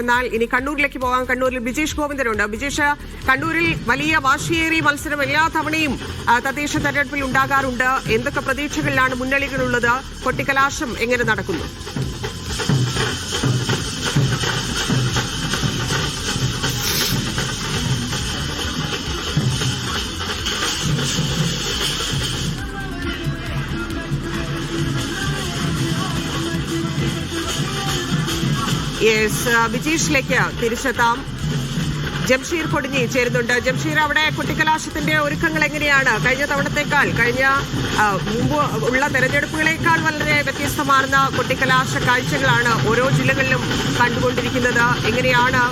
എന്നാൽ ഇനി കണ്ണൂരിലേക്ക് പോകാം. കണ്ണൂരിൽ ബിജേഷ് ഗോവിന്ദനുണ്ട്. ബിജേഷ് കണ്ണൂരിൽ വലിയ വാശിയേറി മത്സരം എല്ലാ തവണയും തദ്ദേശ തെരഞ്ഞെടുപ്പിൽ ഉണ്ടാകാറുണ്ട്. എന്തൊക്കെ പ്രതീക്ഷകളിലാണ് മുന്നണികളുള്ളത്? കൊട്ടിക്കലാശം എങ്ങനെ നടക്കുന്നു? യെസ് ബിജീഷിലേക്ക് തിരിച്ചെത്താം. ജംഷീർ കൊടിഞ്ഞി ചേരുന്നുണ്ട് ജംഷീർ അവിടെ കുട്ടിക്കലാശത്തിന്റെ ഒരുക്കങ്ങൾ എങ്ങനെയാണ്? കഴിഞ്ഞ തവണത്തേക്കാൾ കഴിഞ്ഞ മുമ്പ് ഉള്ള തെരഞ്ഞെടുപ്പുകളേക്കാൾ വളരെ വ്യത്യസ്തമാർന്ന കുട്ടിക്കലാശ കാഴ്ചകളാണ് ഓരോ ജില്ലകളിലും കണ്ടുകൊണ്ടിരിക്കുന്നത്. എങ്ങനെയാണ്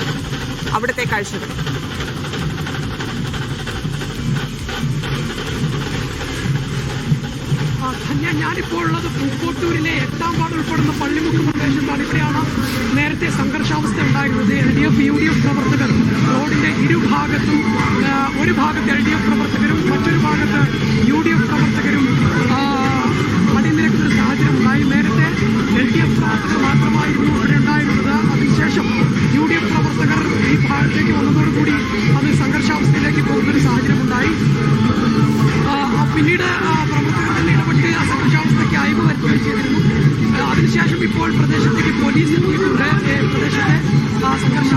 അവിടുത്തെ കാഴ്ചകൾ? ഞാനിപ്പോൾ ഉള്ളത് പൂക്കോട്ടൂരിലെ ഉൾപ്പെടുന്ന പള്ളിമുക്ക് പ്രദേശത്താണ് ഇവിടെയാണ് നേരത്തെ സംഘർഷാവസ്ഥ ഉണ്ടായിരുന്നത്. L D F U D F പ്രവർത്തകർ റോഡിന്റെ ഇരുഭാഗത്തും ഒരു ഭാഗത്ത് എൽ ഡി എഫ് പ്രവർത്തകരും മറ്റൊരു ഭാഗത്ത് യു ഡി എഫ് പ്രവർത്തകരും അണിനിരക്കുന്ന സാഹചര്യം ഉണ്ടായി. നേരത്തെ എൽ ഡി എഫ് പ്രവർത്തകർ മാത്രമായിരുന്നു ഇവിടെ ഉണ്ടായിരുന്നത്.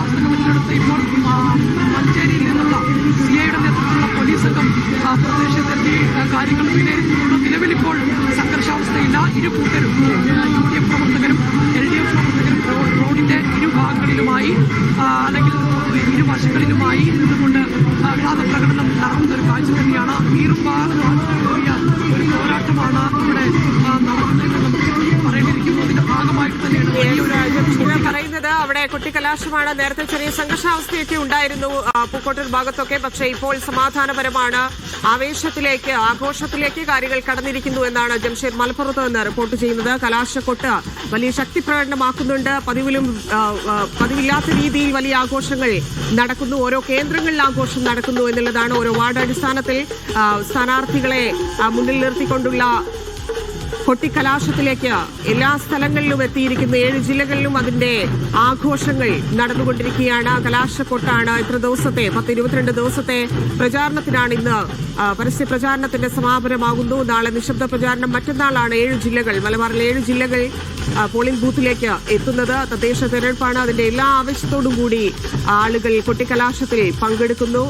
ആ, സംഘർഷാവസ്ഥ കണക്കിലെടുത്ത് ഇപ്പോൾ മഞ്ചേരിയിൽ നിന്നുള്ള സി നേതൃത്വത്തിലുള്ള പോലീസ് സംഘം പ്രദേശത്തെത്തി കാര്യങ്ങൾ വിലയിരുത്തുന്നുണ്ട് നിലവിലിപ്പോൾ സംഘർഷാവസ്ഥയില്ല ഇരു കൂട്ടരും യു ഡി എഫ് പ്രവർത്തകരും എൽ ഡി എഫ് പ്രവർത്തകരും റോഡിന്റെ ഇരുഭാഗങ്ങളിലുമായി അല്ലെങ്കിൽ ഇരുവശങ്ങളിലുമായി നിന്നുകൊണ്ട് ആഹ്ലാദ പ്രകടനം നടത്തുന്ന ഒരു കാഴ്ച തന്നെയാണ് വീറും പറയുന്നത് അവിടെ കുട്ടിക്കലാശമാണ് നേരത്തെ ചെറിയ സംഘർഷാവസ്ഥയൊക്കെ ഉണ്ടായിരുന്നു പൂക്കോട്ടൂർ ഭാഗത്തൊക്കെ. പക്ഷേ ഇപ്പോൾ സമാധാനപരമാണ്. ആവേശത്തിലേക്ക് ആഘോഷത്തിലേക്ക് കാര്യങ്ങൾ കടന്നിരിക്കുന്നു എന്നാണ് ജംഷീർ മലപ്പുറത്ത് നിന്ന് റിപ്പോർട്ട് ചെയ്യുന്നത്. കലാശക്കൊട്ട് വലിയ ശക്തി പ്രകടനമാക്കുന്നുണ്ട് പതിവിലും പതിവില്ലാത്ത രീതിയിൽ വലിയ ആഘോഷങ്ങൾ നടക്കുന്നു. ഓരോ കേന്ദ്രങ്ങളിൽ ആഘോഷം നടക്കുന്നു എന്നുള്ളതാണ് ഓരോ വാർഡ് അടിസ്ഥാനത്തിൽ സ്ഥാനാർത്ഥികളെ മുന്നിൽ നിർത്തിക്കൊണ്ടുള്ള കൊട്ടിക്കലാശത്തിലേക്ക് എല്ലാ സ്ഥലങ്ങളിലും എത്തിയിരിക്കുന്ന ഏഴ് ജില്ലകളിലും അതിന്റെ ആഘോഷങ്ങൾ നടന്നുകൊണ്ടിരിക്കുകയാണ്. കലാശക്കൊട്ടാണ് ഇത്ര ദിവസത്തെ പത്ത് ഇരുപത്തിരണ്ട് ദിവസത്തെ പ്രചാരണത്തിനാണ് ഇന്ന് പരസ്യ പ്രചാരണത്തിന്റെ സമാപനമാകുന്നു. നാളെ നിശബ്ദ പ്രചാരണം മറ്റന്നാളാണ് ഏഴ് ജില്ലകൾ മലബാറിലെ ഏഴ് ജില്ലകൾ പോളിംഗ് ബൂത്തിലേക്ക് എത്തുന്നത്. തദ്ദേശ തെരഞ്ഞെടുപ്പാണ് അതിന്റെ എല്ലാ ആവശ്യത്തോടും കൂടി ആളുകൾ കൊട്ടിക്കലാശത്തിൽ പങ്കെടുക്കുന്നു.